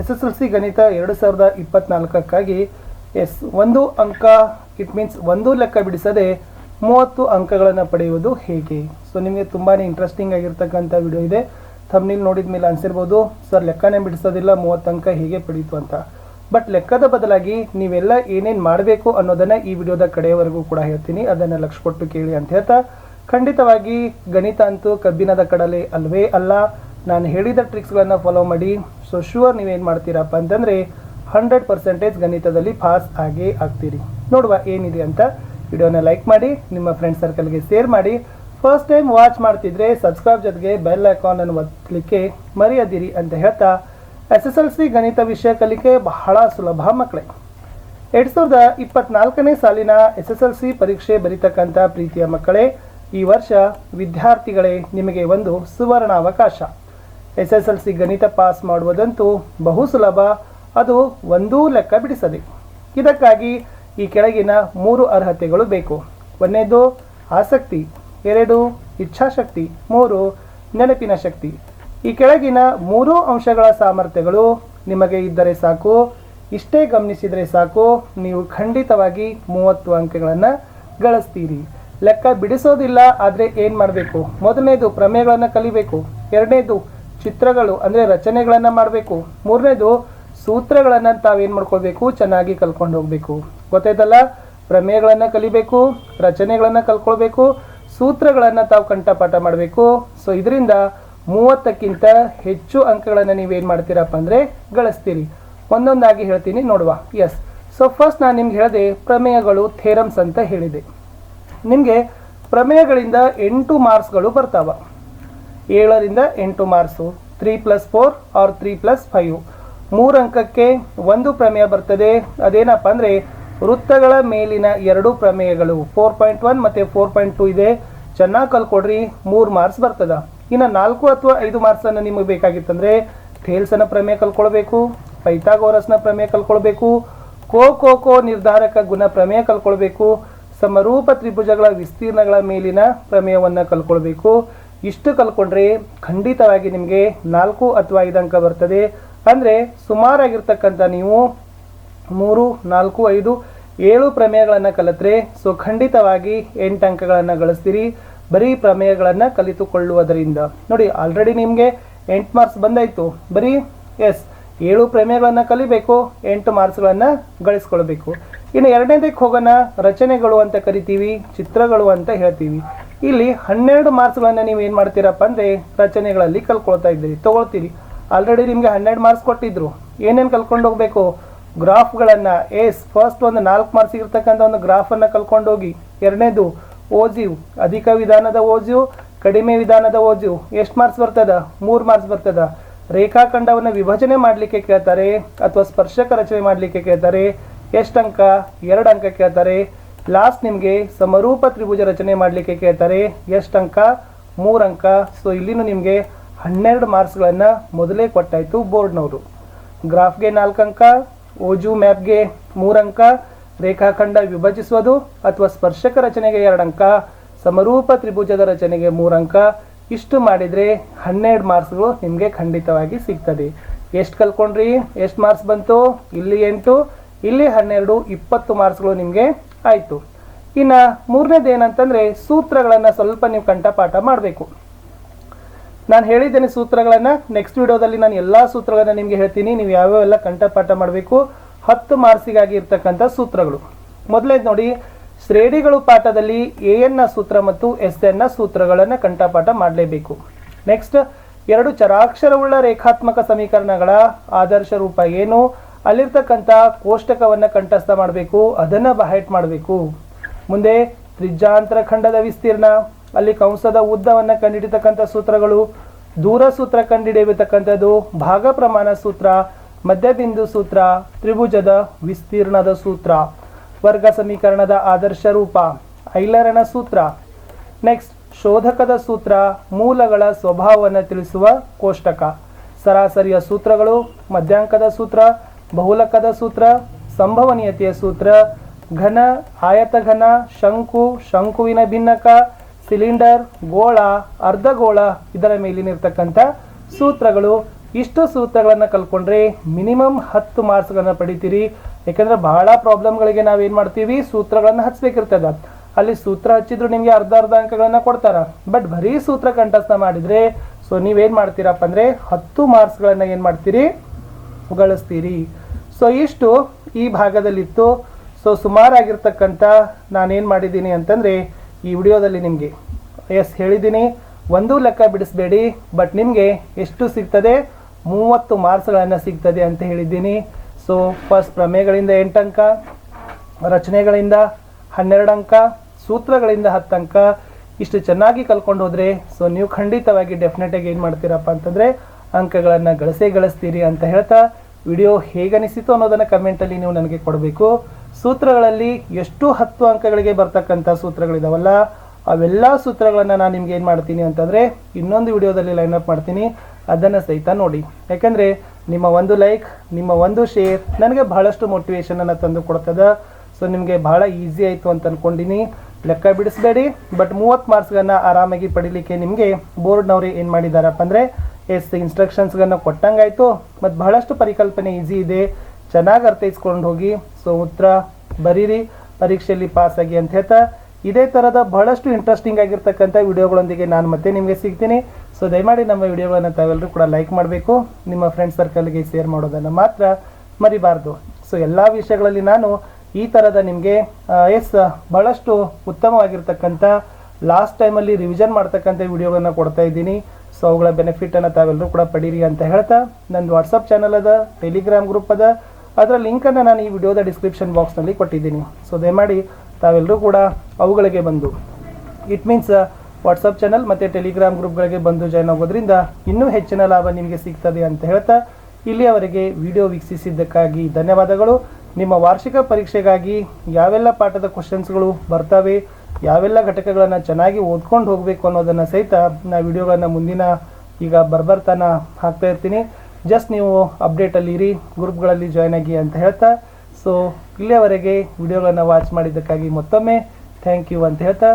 S S L C ಗಣಿತ ಎರಡು ಸಾವಿರದ ಇಪ್ಪತ್ನಾಲ್ಕಕ್ಕಾಗಿ ಎಸ್ ಒಂದು ಅಂಕ ಇಟ್ ಮೀನ್ಸ್ ಒಂದು ಲೆಕ್ಕ ಬಿಡಿಸದೆ ಮೂವತ್ತು ಅಂಕಗಳನ್ನು ಪಡೆಯುವುದು ಹೇಗೆ? ಸೊ ನಿಮಗೆ ತುಂಬಾ ಇಂಟ್ರೆಸ್ಟಿಂಗ್ ಆಗಿರ್ತಕ್ಕಂಥ ವಿಡಿಯೋ ಇದೆ. ಥಮ್ನಿಲ್ ನೋಡಿದ ಮೇಲೆ ಅನಿಸಿರ್ಬೋದು, ಸರ್, ಲೆಕ್ಕನೇ ಬಿಡಿಸೋದಿಲ್ಲ, ಮೂವತ್ತು ಅಂಕ ಹೇಗೆ ಪಡೀತು ಅಂತ? ಬಟ್ ಲೆಕ್ಕದ ಬದಲಾಗಿ ನೀವೆಲ್ಲ ಏನೇನು ಮಾಡಬೇಕು ಅನ್ನೋದನ್ನು ಈ ವಿಡಿಯೋದ ಕಡೆಯವರೆಗೂ ಕೂಡ ಹೇಳ್ತೀನಿ. ಅದನ್ನು ಲಕ್ಷ ಕೊಟ್ಟು ಕೇಳಿ ಅಂತ ಹೇಳ್ತಾ, ಖಂಡಿತವಾಗಿ ಗಣಿತ ಅಂತೂ ಕಬ್ಬಿನದ ಕಡಲೆ ಅಲ್ವೇ ಅಲ್ಲ. ನಾನು ಹೇಳಿದ ಟ್ರಿಕ್ಸ್ಗಳನ್ನು ಫಾಲೋ ಮಾಡಿ ಸೊ ಶೂರ್ ನೀವೇನು ಮಾಡ್ತೀರಪ್ಪ ಅಂತಂದರೆ ಹಂಡ್ರೆಡ್ ಪರ್ಸೆಂಟೇಜ್ ಗಣಿತದಲ್ಲಿ ಪಾಸ್ ಆಗೇ ಆಗ್ತೀರಿ. ನೋಡುವ ಏನಿದೆ ಅಂತ ವಿಡಿಯೋನ ಲೈಕ್ ಮಾಡಿ, ನಿಮ್ಮ ಫ್ರೆಂಡ್ ಸರ್ಕಲ್ಗೆ ಶೇರ್ ಮಾಡಿ. ಫಸ್ಟ್ ಟೈಮ್ ವಾಚ್ ಮಾಡ್ತಿದ್ರೆ ಸಬ್ಸ್ಕ್ರೈಬ್ ಜೊತೆಗೆ ಬೆಲ್ ಐಕಾನ್ ಅನ್ನು ಒತ್ತಲಿಕ್ಕೆ ಮರೆಯದಿರಿ ಅಂತ ಹೇಳ್ತಾ ಎಸ್ ಎಸ್ ಎಲ್ ಸಿ ಗಣಿತ ವಿಷಯ ಕಲಿಕೆ ಬಹಳ ಸುಲಭ ಮಕ್ಕಳೇ ಎರಡು ಸಾವಿರದ ಇಪ್ಪತ್ನಾಲ್ಕನೇ ಸಾಲಿನ ಎಸ್ ಎಸ್ ಎಲ್ ಸಿ ಪರೀಕ್ಷೆ ಬರೀತಕ್ಕಂಥ ಪ್ರೀತಿಯ ಮಕ್ಕಳೇ, ಈ ವರ್ಷ ವಿದ್ಯಾರ್ಥಿಗಳೇ ನಿಮಗೆ ಒಂದು ಸುವರ್ಣ ಅವಕಾಶ ಎಸ್ ಎಸ್ ಎಲ್ ಸಿ ಗಣಿತ ಪಾಸ್ ಮಾಡುವುದಂತೂ ಬಹು ಸುಲಭ, ಅದು ಒಂದೂ ಲೆಕ್ಕ ಬಿಡಿಸದೆ. ಇದಕ್ಕಾಗಿ ಈ ಕೆಳಗಿನ ಮೂರು ಅರ್ಹತೆಗಳು ಬೇಕು. ಒಂದನೇದು, ಆಸಕ್ತಿ, ಎರಡು, ಇಚ್ಛಾಶಕ್ತಿ, ಮೂರು, ನೆನಪಿನ ಶಕ್ತಿ. ಈ ಕೆಳಗಿನ ಮೂರು ಅಂಶಗಳ ಸಾಮರ್ಥ್ಯಗಳು ನಿಮಗೆ ಇದ್ದರೆ ಸಾಕು, ಇಷ್ಟೇ ಗಮನಿಸಿದರೆ ಸಾಕು, ನೀವು ಖಂಡಿತವಾಗಿ ಮೂವತ್ತು ಅಂಕಗಳನ್ನು ಗಳಿಸ್ತೀರಿ. ಲೆಕ್ಕ ಬಿಡಿಸೋದಿಲ್ಲ, ಆದರೆ ಏನು ಮಾಡಬೇಕು? ಮೊದಲನೇದು ಪ್ರಮೇಯಗಳನ್ನು ಕಲಿಬೇಕು. ಎರಡನೇದು ಚಿತ್ರಗಳು, ಅಂದರೆ ರಚನೆಗಳನ್ನು ಮಾಡಬೇಕು. ಮೂರನೇದು, ಸೂತ್ರಗಳನ್ನು ತಾವೇನು ಮಾಡ್ಕೊಳ್ಬೇಕು? ಚೆನ್ನಾಗಿ ಕಲ್ಕೊಂಡು ಹೋಗಬೇಕು. ಗೊತ್ತಾಯ್ತಲ್ಲ? ಪ್ರಮೇಯಗಳನ್ನು ಕಲಿಬೇಕು, ರಚನೆಗಳನ್ನು ಕಲ್ಕೊಳ್ಬೇಕು, ಸೂತ್ರಗಳನ್ನು ತಾವು ಕಂಠಪಾಠ ಮಾಡಬೇಕು. ಸೊ ಇದರಿಂದ ಮೂವತ್ತಕ್ಕಿಂತ ಹೆಚ್ಚು ಅಂಕಗಳನ್ನು ನೀವೇನು ಮಾಡ್ತೀರಪ್ಪ ಅಂದರೆ ಗಳಿಸ್ತೀರಿ. ಒಂದೊಂದಾಗಿ ಹೇಳ್ತೀನಿ ನೋಡುವ. ಎಸ್ ಸೊ ಫಸ್ಟ್ ನಾನು ನಿಮ್ಗೆ ಹೇಳಿದೆ ಪ್ರಮೇಯಗಳು, ಥೇರಮ್ಸ್ ಅಂತ ಹೇಳಿದೆ. ನಿಮಗೆ ಪ್ರಮೇಯಗಳಿಂದ ಎಂಟು ಮಾರ್ಕ್ಸ್ಗಳು ಬರ್ತಾವ. ಏಳರಿಂದ ಎಂಟು marks. Three plus four or three plus five. ಮೂರು ಅಂಕಕ್ಕೆ ಒಂದು ಪ್ರಮೇಯ ಬರ್ತದೆ. ಅದೇನಪ್ಪ ಅಂದರೆ ವೃತ್ತಗಳ ಮೇಲಿನ ಎರಡು ಪ್ರಮೇಯಗಳು. ಫೋರ್ ಪಾಯಿಂಟ್ ಒನ್ ಮತ್ತು ಫೋರ್ ಪಾಯಿಂಟ್ ಟು ಇದೆ. ಚೆನ್ನಾಗಿ ಕಲ್ಕೊಡ್ರಿ, ಮೂರು ಮಾರ್ಕ್ಸ್ ಬರ್ತದ. ಇನ್ನು ನಾಲ್ಕು ಅಥವಾ ಐದು ಮಾರ್ಕ್ಸನ್ನು ನಿಮಗೆ ಬೇಕಾಗಿತ್ತಂದರೆ ಥೇಲ್ಸನ ಪ್ರಮೇಯ ಕಲ್ಕೊಳ್ಬೇಕು, ಪೈಥಾಗೋರಸ್ನ ಪ್ರಮೇಯ ಕಲ್ಕೊಳ್ಬೇಕು ಕೋ ಕೋ ಕೋ ನಿರ್ಧಾರಕ ಗುಣ ಪ್ರಮೇಯ ಕಲ್ಕೊಳ್ಬೇಕು, ಸಮರೂಪ ತ್ರಿಭುಜಗಳ ವಿಸ್ತೀರ್ಣಗಳ ಮೇಲಿನ ಪ್ರಮೇಯವನ್ನು ಕಲ್ಕೊಳ್ಬೇಕು. ಇಷ್ಟು ಕಲ್ಕೊಂಡ್ರೆ ಖಂಡಿತವಾಗಿ ನಿಮಗೆ ನಾಲ್ಕು ಅಥವಾ ಐದು ಅಂಕ ಬರ್ತದೆ. ಅಂದರೆ ಸುಮಾರಾಗಿರ್ತಕ್ಕಂಥ ನೀವು ಮೂರು, ನಾಲ್ಕು, ಐದು, ಏಳು ಪ್ರಮೇಯಗಳನ್ನು ಕಲಿತ್ರೆ ಸೊ ಖಂಡಿತವಾಗಿ ಎಂಟು ಅಂಕಗಳನ್ನು ಗಳಿಸ್ತೀರಿ. ಬರೀ ಪ್ರಮೇಯಗಳನ್ನು ಕಲಿತುಕೊಳ್ಳುವುದರಿಂದ. ನೋಡಿ ಆಲ್ರೆಡಿ ನಿಮಗೆ ಎಂಟು ಮಾರ್ಕ್ಸ್ ಬಂದಾಯಿತು. ಬರೀ ಎಸ್, ಏಳು ಪ್ರಮೇಯಗಳನ್ನು ಕಲಿಬೇಕು, ಎಂಟು ಮಾರ್ಕ್ಸ್ಗಳನ್ನು ಗಳಿಸ್ಕೊಳ್ಬೇಕು. ಇನ್ನು ಎರಡನೇದಕ್ಕೆ ಹೋಗೋಣ, ರಚನೆಗಳು ಅಂತ ಕರಿತೀವಿ, ಚಿತ್ರಗಳು ಅಂತ ಹೇಳ್ತೀವಿ. ಇಲ್ಲಿ ಹನ್ನೆರಡು ಮಾರ್ಕ್ಸ್ಗಳನ್ನು ನೀವು ಏನು ಮಾಡ್ತೀರಪ್ಪ ಅಂದರೆ ರಚನೆಗಳಲ್ಲಿ ಕಲ್ಕೊಳ್ತಾ ಇದ್ದೀರಿ. ತೊಗೊಳ್ತೀರಿ. ಆಲ್ರೆಡಿ ನಿಮಗೆ ಹನ್ನೆರಡು ಮಾರ್ಕ್ಸ್ ಕೊಟ್ಟಿದ್ರು. ಏನೇನು ಕಲ್ಕೊಂಡು ಹೋಗಬೇಕು? ಗ್ರಾಫ್ಗಳನ್ನು ಎಸ್ ಫಸ್ಟ್ ಒಂದು ನಾಲ್ಕು ಮಾರ್ಕ್ಸ್ ಇರ್ತಕ್ಕಂಥ ಒಂದು ಗ್ರಾಫನ್ನು ಕಲ್ಕೊಂಡು ಹೋಗಿ ಎರಡನೇದು ಓಜಿವ್ ಅಧಿಕ ವಿಧಾನದ ಓಜಿವ್ ಕಡಿಮೆ ವಿಧಾನದ ಓಜಿವ್ ಎಷ್ಟು ಮಾರ್ಕ್ಸ್ ಬರ್ತದ? ಮೂರು ಮಾರ್ಕ್ಸ್ ಬರ್ತದ. ರೇಖಾಖಂಡವನ್ನು ವಿಭಜನೆ ಮಾಡಲಿಕ್ಕೆ ಕೇಳ್ತಾರೆ ಅಥವಾ ಸ್ಪರ್ಶಕ ರಚನೆ ಮಾಡಲಿಕ್ಕೆ ಕೇಳ್ತಾರೆ. ಎಷ್ಟು ಅಂಕ? ಎರಡು ಅಂಕ ಕೇಳ್ತಾರೆ. ಲಾಸ್ಟ್ ನಿಮಗೆ ಸಮರೂಪ ತ್ರಿಭುಜ ರಚನೆ ಮಾಡಲಿಕ್ಕೆ ಕೇಳ್ತಾರೆ. ಎಷ್ಟು ಅಂಕ? ಮೂರು ಅಂಕ. ಸೊ ಇಲ್ಲಿನೂ ನಿಮಗೆ ಹನ್ನೆರಡು ಮಾರ್ಕ್ಸ್ಗಳನ್ನು ಮೊದಲೇ ಕೊಟ್ಟಾಯಿತು ಬೋರ್ಡ್ನವರು. ಗ್ರಾಫ್ಗೆ ನಾಲ್ಕು ಅಂಕ, ಓಜು ಮ್ಯಾಪ್ಗೆ ಮೂರು ಅಂಕ, ರೇಖಾಖಂಡ ವಿಭಜಿಸುವುದು ಅಥವಾ ಸ್ಪರ್ಶಕ ರಚನೆಗೆ ಎರಡು ಅಂಕ, ಸಮರೂಪ ತ್ರಿಭುಜದ ರಚನೆಗೆ ಮೂರು ಅಂಕ. ಇಷ್ಟು ಮಾಡಿದರೆ ಹನ್ನೆರಡು ಮಾರ್ಕ್ಸ್ಗಳು ನಿಮಗೆ ಖಂಡಿತವಾಗಿ ಸಿಗ್ತದೆ. ಎಷ್ಟು ಕಲ್ಕೊಂಡ್ರಿ ಎಷ್ಟು ಮಾರ್ಕ್ಸ್ ಬಂತು? ಇಲ್ಲಿ ಎಂಟು. ಇಲ್ಲಿ ಹನ್ನೆರಡು, ಇಪ್ಪತ್ತು ಮಾರ್ಕ್ಸ್ಗಳು ನಿಮಗೆ ಆಯಿತು. ಇನ್ನು ಮೂರನೇದು ಏನಂತಂದರೆ ಸೂತ್ರಗಳನ್ನು ಸ್ವಲ್ಪ ನೀವು ಕಂಠಪಾಠ ಮಾಡಬೇಕು. ನಾನು ಹೇಳಿದ್ದೇನೆ ಸೂತ್ರಗಳನ್ನು ನೆಕ್ಸ್ಟ್ ವಿಡಿಯೋದಲ್ಲಿ ನಾನು ಎಲ್ಲ ಸೂತ್ರಗಳನ್ನು ನಿಮಗೆ ಹೇಳ್ತೀನಿ. ನೀವು ಯಾವ್ಯಾವೆಲ್ಲ ಕಂಠಪಾಠ ಮಾಡಬೇಕು, ಹತ್ತು ಮಾರ್ಕ್ಸಿಗಾಗಿ ಇರ್ತಕ್ಕಂಥ ಸೂತ್ರಗಳು. ಮೊದಲನೇದು ನೋಡಿ, ಶ್ರೇಣಿಗಳು ಪಾಠದಲ್ಲಿ ಎ ಎನ್ನ ಸೂತ್ರ ಮತ್ತು ಎಸ್ ಎನ್ನ ಸೂತ್ರಗಳನ್ನು ಕಂಠಪಾಠ ಮಾಡಲೇಬೇಕು. ನೆಕ್ಸ್ಟ್ ಎರಡು ಚರಾಕ್ಷರವುಳ್ಳ ರೇಖಾತ್ಮಕ ಸಮೀಕರಣಗಳ ಆದರ್ಶ ರೂಪ ಏನು? ಅಲ್ಲಿರ್ತಕ್ಕಂಥ ಕೋಷ್ಟಕವನ್ನು ಕಂಠಸ್ಥ ಮಾಡಬೇಕು, ಅದನ್ನು ಬಹೈಟ್ ಮಾಡಬೇಕು. ಮುಂದೆ ತ್ರಿಜ್ಯಾಂತರ ಖಂಡದ ವಿಸ್ತೀರ್ಣ, ಅಲ್ಲಿ ಕಂಸದ ಉದ್ದವನ್ನು ಕಂಡುಹಿಡಿತಕ್ಕಂಥ ಸೂತ್ರಗಳು, ದೂರ ಸೂತ್ರ ಕಂಡುಹಿಡಿಯತಕ್ಕಂಥದ್ದು ಭಾಗ ಪ್ರಮಾಣ ಸೂತ್ರ, ಮಧ್ಯಬಿಂದು ಸೂತ್ರ, ತ್ರಿಭುಜದ ವಿಸ್ತೀರ್ಣದ ಸೂತ್ರ, ವರ್ಗ ಸಮೀಕರಣದ ಆದರ್ಶ ರೂಪ ಐಲರನ ಸೂತ್ರ. ನೆಕ್ಸ್ಟ್, ಶೋಧಕದ ಸೂತ್ರ, ಮೂಲಗಳ ಸ್ವಭಾವವನ್ನು ತಿಳಿಸುವ ಕೋಷ್ಟಕ. ಸರಾಸರಿಯ ಸೂತ್ರಗಳು, ಮಧ್ಯಾಂಕದ ಸೂತ್ರ ಬಹುಲಕದ ಸೂತ್ರ, ಸಂಭವನೀಯತೆಯ ಸೂತ್ರ, ಘನ, ಆಯತಘನ, ಶಂಕು, ಶಂಕುವಿನ ಭಿನ್ನಕ, ಸಿಲಿಂಡರ್, ಗೋಳ, ಅರ್ಧಗೋಳ ಇದರ ಮೇಲಿನಿರ್ತಕ್ಕಂಥ ಸೂತ್ರಗಳು. ಇಷ್ಟು ಸೂತ್ರಗಳನ್ನು ಕಲ್ತ್ಕೊಂಡ್ರೆ ಮಿನಿಮಮ್ ಹತ್ತು ಮಾರ್ಕ್ಸ್ಗಳನ್ನು ಪಡಿತೀರಿ. ಯಾಕಂದ್ರೆ ಬಹಳ ಪ್ರಾಬ್ಲಮ್ಗಳಿಗೆ ನಾವೇನು ಮಾಡ್ತೀವಿ? ಸೂತ್ರಗಳನ್ನು ಹಚ್ಬೇಕಿರ್ತದ. ಅಲ್ಲಿ ಸೂತ್ರ ಹಚ್ಚಿದ್ರು ನಿಮಗೆ ಅರ್ಧ ಅರ್ಧ ಅಂಕಗಳನ್ನು ಕೊಡ್ತಾರೆ. ಬಟ್ ಬರೀ ಸೂತ್ರ ಕಂಠಸ್ಥ ಮಾಡಿದ್ರೆ, ಸೊ ನೀವೇನು ಮಾಡ್ತೀರಪ್ಪ ಅಂದರೆ ಹತ್ತು ಮಾರ್ಕ್ಸ್ಗಳನ್ನು ಏನು ಮಾಡ್ತೀರಿ? ಗಳಿಸ್ತೀರಿ ಸೊ ಇಷ್ಟು ಈ ಭಾಗದಲ್ಲಿತ್ತು. ಸೊ ಸುಮಾರಾಗಿರ್ತಕ್ಕಂಥ ನಾನೇನು ಮಾಡಿದ್ದೀನಿ ಅಂತಂದರೆ ಈ ವಿಡಿಯೋದಲ್ಲಿ ನಿಮಗೆ, ಎಸ್, ಹೇಳಿದ್ದೀನಿ. ಒಂದು ಲೆಕ್ಕ ಬಿಡಿಸ್ಬೇಡಿ, ಬಟ್ ನಿಮಗೆ ಎಷ್ಟು ಸಿಗ್ತದೆ? ಮೂವತ್ತು ಮಾರ್ಕ್ಸ್ಗಳನ್ನು ಸಿಗ್ತದೆ ಅಂತ ಹೇಳಿದ್ದೀನಿ. ಸೊ ಫಸ್ಟ್ ಪ್ರಮೇಯಗಳಿಂದ ಎಂಟು ಅಂಕ, ರಚನೆಗಳಿಂದ ಹನ್ನೆರಡು ಅಂಕ, ಸೂತ್ರಗಳಿಂದ ಹತ್ತು ಅಂಕ. ಇಷ್ಟು ಚೆನ್ನಾಗಿ ಕಲ್ಕೊಂಡು ಹೋದರೆ ಸೊ ನೀವು ಖಂಡಿತವಾಗಿ ಡೆಫಿನೆಟಾಗಿ ಏನು ಮಾಡ್ತೀರಪ್ಪ ಅಂತಂದರೆ ಅಂಕಗಳನ್ನು ಗಳಿಸೇ ಗಳಿಸ್ತೀರಿ ಅಂತ ಹೇಳ್ತಾ ವಿಡಿಯೋ ಹೇಗನಿಸಿತು ಅನ್ನೋದನ್ನು ಕಮೆಂಟಲ್ಲಿ ನೀವು ನನಗೆ ಕೊಡಬೇಕು. ಸೂತ್ರಗಳಲ್ಲಿ ಎಷ್ಟು ಹತ್ತು ಅಂಕಗಳಿಗೆ ಬರ್ತಕ್ಕಂಥ ಸೂತ್ರಗಳಿದಾವಲ್ಲ, ಅವೆಲ್ಲ ಸೂತ್ರಗಳನ್ನು ನಾನು ನಿಮ್ಗೆ ಏನು ಮಾಡ್ತೀನಿ ಅಂತಂದರೆ ಇನ್ನೊಂದು ವಿಡಿಯೋದಲ್ಲಿ ಲೈನ್ ಅಪ್ ಮಾಡ್ತೀನಿ. ಅದನ್ನು ಸಹಿತ ನೋಡಿ. ಯಾಕಂದರೆ ನಿಮ್ಮ ಒಂದು ಲೈಕ್ ನಿಮ್ಮ ಒಂದು ಶೇರ್ ನನಗೆ ಬಹಳಷ್ಟು ಮೋಟಿವೇಶನನ್ನು ತಂದು ಕೊಡ್ತದೆ. ಸೊ ನಿಮಗೆ ಬಹಳ ಈಸಿ ಆಯಿತು ಅಂತ ಅಂದ್ಕೊಂಡಿನಿ ಲೆಕ್ಕ ಬಿಡಿಸ್ಬೇಡಿ. ಬಟ್ ಮೂವತ್ತು ಮಾರ್ಕ್ಸ್ಗಳನ್ನು ಆರಾಮಾಗಿ ಪಡಿಲಿಕ್ಕೆ ನಿಮಗೆ ಬೋರ್ಡ್ನವ್ರು ಏನು ಮಾಡಿದಾರಪ್ಪ ಅಂದರೆ ಎಸ್ ಇನ್ಸ್ಟ್ರಕ್ಷನ್ಸ್ಗಳನ್ನ ಕೊಟ್ಟಂಗಾಯಿತು. ಮತ್ತು ಬಹಳಷ್ಟು ಪರಿಕಲ್ಪನೆ ಈಸಿ ಇದೆ. ಚೆನ್ನಾಗಿ ಅರ್ಥೈಸ್ಕೊಂಡು ಹೋಗಿ. ಸೊ ಉತ್ತರ ಬರೀರಿ, ಪರೀಕ್ಷೆಯಲ್ಲಿ ಪಾಸಾಗಿ ಅಂತ ಹೇಳ್ತಾ. ಇದೇ ಥರದ ಬಹಳಷ್ಟು ಇಂಟ್ರೆಸ್ಟಿಂಗ್ ಆಗಿರ್ತಕ್ಕಂಥ ವಿಡಿಯೋಗಳೊಂದಿಗೆ ನಾನು ಮತ್ತೆ ನಿಮಗೆ ಸಿಗ್ತೀನಿ. ಸೊ ದಯಮಾಡಿ ನಮ್ಮ ವಿಡಿಯೋಗಳನ್ನು ತಾವೆಲ್ಲರೂ ಕೂಡ ಲೈಕ್ ಮಾಡಬೇಕು. ನಿಮ್ಮ ಫ್ರೆಂಡ್ ಸರ್ಕಲ್ಗೆ ಶೇರ್ ಮಾಡೋದನ್ನು ಮಾತ್ರ ಮರಿಬಾರ್ದು. ಸೊ ಎಲ್ಲ ವಿಷಯಗಳಲ್ಲಿ ನಾನು ಈ ಥರದ ನಿಮಗೆ ಎಸ್, ಬಹಳಷ್ಟು ಉತ್ತಮವಾಗಿರ್ತಕ್ಕಂಥ ಲಾಸ್ಟ್ ಟೈಮಲ್ಲಿ ರಿವಿಷನ್ ಮಾಡ್ತಕ್ಕಂಥ ವಿಡಿಯೋಗಳನ್ನು ಕೊಡ್ತಾ ಇದ್ದೀನಿ. ಸೊ ಅವುಗಳ ಬೆನಿಫಿಟನ್ನು ತಾವೆಲ್ಲರೂ ಕೂಡ ಪಡೀರಿ ಅಂತ ಹೇಳ್ತಾ ನಂದು ವಾಟ್ಸಪ್ ಚಾನಲ್ ಅದ ಟೆಲಿಗ್ರಾಮ್ ಗ್ರೂಪ್ ಅದ. ಅದರ ಲಿಂಕನ್ನು ನಾನು ಈ ವಿಡಿಯೋದ ಡಿಸ್ಕ್ರಿಪ್ಷನ್ ಬಾಕ್ಸ್ನಲ್ಲಿ ಕೊಟ್ಟಿದ್ದೀನಿ. ಸೊ ದಯಮಾಡಿ ತಾವೆಲ್ಲರೂ ಕೂಡ ಅವುಗಳಿಗೆ ಬಂದು ಇಟ್ ಮೀನ್ಸ್ ವಾಟ್ಸಪ್ ಚಾನಲ್ ಮತ್ತು ಟೆಲಿಗ್ರಾಮ್ ಗ್ರೂಪ್ಗಳಿಗೆ ಬಂದು ಜಾಯ್ನ್ ಆಗೋದ್ರಿಂದ ಇನ್ನೂ ಹೆಚ್ಚಿನ ಲಾಭ ನಿಮಗೆ ಸಿಗ್ತದೆ ಅಂತ ಹೇಳ್ತಾ ಇಲ್ಲಿಯವರೆಗೆ ವಿಡಿಯೋ ವೀಕ್ಷಿಸಿದ್ದಕ್ಕಾಗಿ ಧನ್ಯವಾದಗಳು. ನಿಮ್ಮ ವಾರ್ಷಿಕ ಪರೀಕ್ಷೆಗಾಗಿ ಯಾವೆಲ್ಲ ಪಾಠದ ಕ್ವಶನ್ಸ್ಗಳು ಬರ್ತವೆ ಯಾವೆಲ್ಲ ಘಟಕಗಳನ್ನು ಚೆನ್ನಾಗಿ ಓದ್ಕೊಂಡು ಹೋಗಬೇಕು ಅನ್ನೋದನ್ನು ಸಹಿತ ನಾ ವಿಡಿಯೋಗಳನ್ನು ಮುಂದಿನ ಈಗ ಬರ್ಬರ್ತಾನ ಹಾಕ್ತಾ ಇರ್ತೀನಿ. ಜಸ್ಟ್ ನೀವು ಅಪ್ಡೇಟಲ್ಲಿ ಇರಿ ಗ್ರೂಪ್ಗಳಲ್ಲಿ ಜಾಯ್ನ್ ಆಗಿ ಅಂತ ಹೇಳ್ತಾ. ಸೊ ಇಲ್ಲಿಯವರೆಗೆ ವಿಡಿಯೋಗಳನ್ನು ವಾಚ್ ಮಾಡಿದ್ದಕ್ಕಾಗಿ ಮತ್ತೊಮ್ಮೆ ಥ್ಯಾಂಕ್ ಯು ಅಂತ ಹೇಳ್ತಾ.